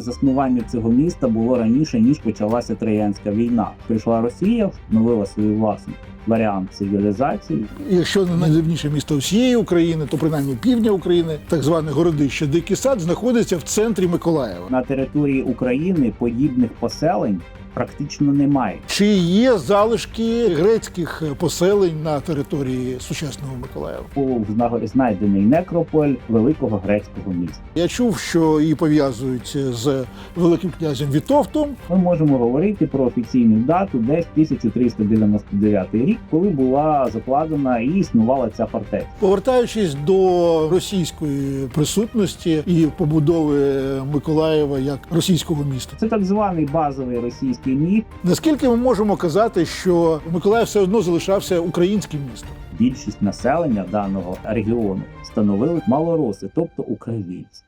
заснування цього міста було раніше ніж почалася Троянська війна. Прийшла Росія, встановила свою власний варіант цивілізації. Якщо не найдивніше місто всієї України, то принаймні півдня України, так зване городище Дикий Сад, знаходиться в центрі Миколаєва. На території України подібних поселень практично немає. Чи є залишки грецьких поселень на території сучасного Миколаєва? Був зна- знайдений некрополь великого грецького міста. Я чув, що її пов'язують з великим князем Вітовтом. Ми можемо говорити про офіційну дату, десь 1399 рік, коли була закладена і існувала ця фортеця. Повертаючись до російської присутності і побудови Миколаєва як російського міста, Це так званий базовий російський міф. наскільки ми можемо казати, що Миколаїв все одно залишався українським містом? Більшість населення даного регіону становили малороси, тобто українці.